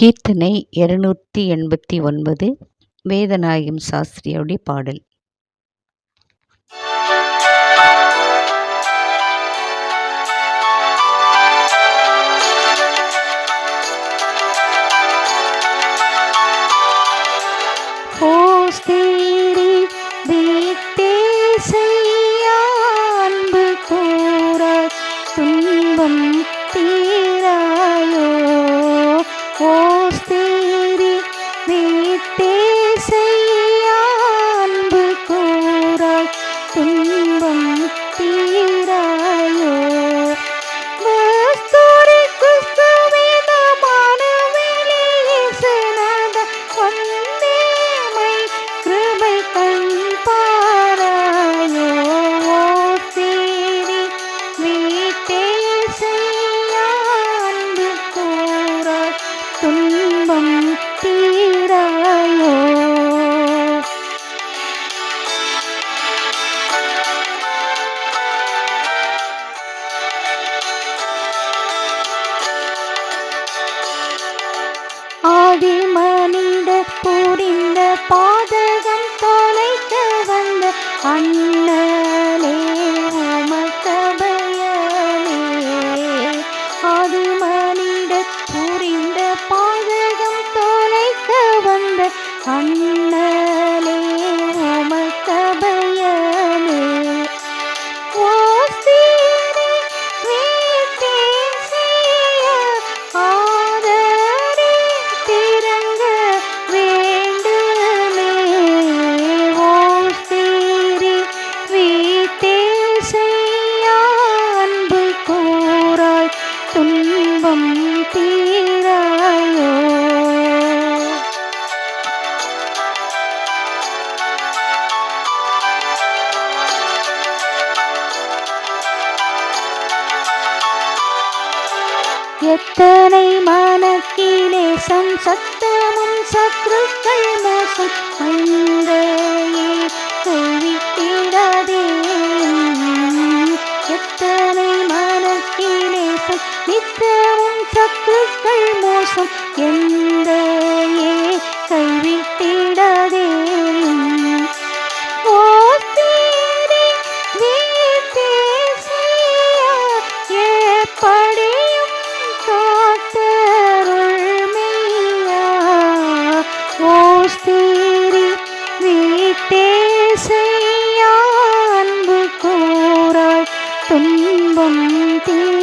கீர்த்தனை இருநூற்றி எண்பத்தி ஒன்பது வேதநாயகம் சாஸ்திரியோடைய பாடல். ஆதி மனித புரிந்த பாதகம் தொலைக்க வந்த அண்ணனே உமக்கபயமே ஆதி மனித புரிந்த பாதகம் தொலைக்க வந்த எத்தனை மனக்கிலேசம் சத்தமும் சத்ருக்கள் மோசம் மைந்தையே கைவிட்டிடாதே எத்தனை மனக்கிலேசம் நித்தமும் சத்ருக்கள் மோசம் எந்த தேஷ் தேரி வீட்டேசையா துன்பம் தீ